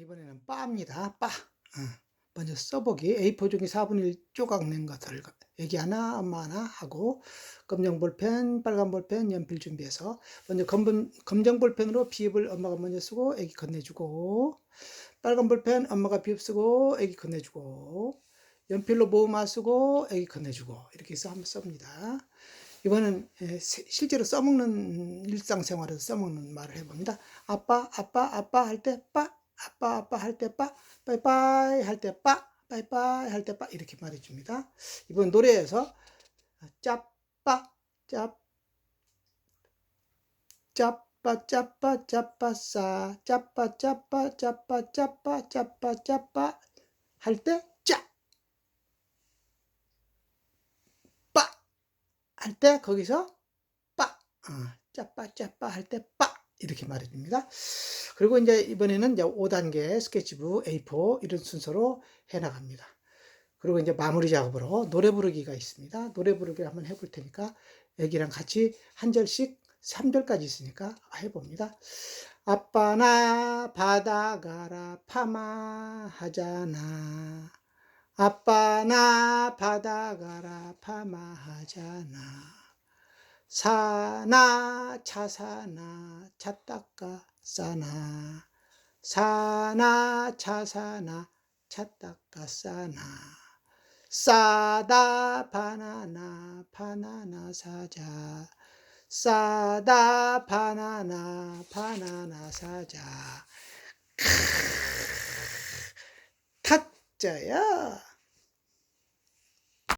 이번에는 빠입니다. 빠. 어. 먼저 써보기. A4 종이 4분의 1 조각 낸 것을 애기 하나, 엄마 하나 하고 검정 볼펜, 빨간 볼펜, 연필 준비해서 먼저 검은, 검정 볼펜으로 비읍을 엄마가 먼저 쓰고 애기 건네주고 빨간 볼펜 엄마가 비읍 쓰고 애기 건네주고 연필로 모음화 쓰고 애기 건네주고 이렇게 해서 한번 썹니다. 이번엔 에, 세- 실제로 써먹는 일상생활에서 써먹는 말을 해봅니다. 아빠, 아빠, 아빠 할 때 빠, 아빠, 아빠 할 때 빠, 빠이빠이 할 때 빠, 빠이빠이 할 때 빠 이렇게 말해 줍니다. 이번 노래에서 짜빠, 짭, 짜빠, 짜빠, 짜빠싸, 짜빠, 짜빠, 짜빠, 짜빠, 짜빠, 짜빠 할 때 짜, 빠 할 때 거기서 빠, 어, 짜빠 짜빠 할 때 빠 이렇게 말해 줍니다. 그리고 이제 이번에는 이제 5단계 스케치북 A4 이런 순서로 해나갑니다. 그리고 이제 마무리 작업으로 노래 부르기가 있습니다. 노래 부르기 한번 해볼 테니까 애기랑 같이 한 절씩 3절까지 있으니까 해봅니다. 아빠 나 바다 가라 파마 하잖아. 아빠 나 바다 가라 파마 하잖아. 사나 차사나 차 닦아 싸나. 사나 차사나 차 닦아 싸나. 싸다 바나나 바나나 사자. 싸다 바나나 바나나 사자. 타짜야.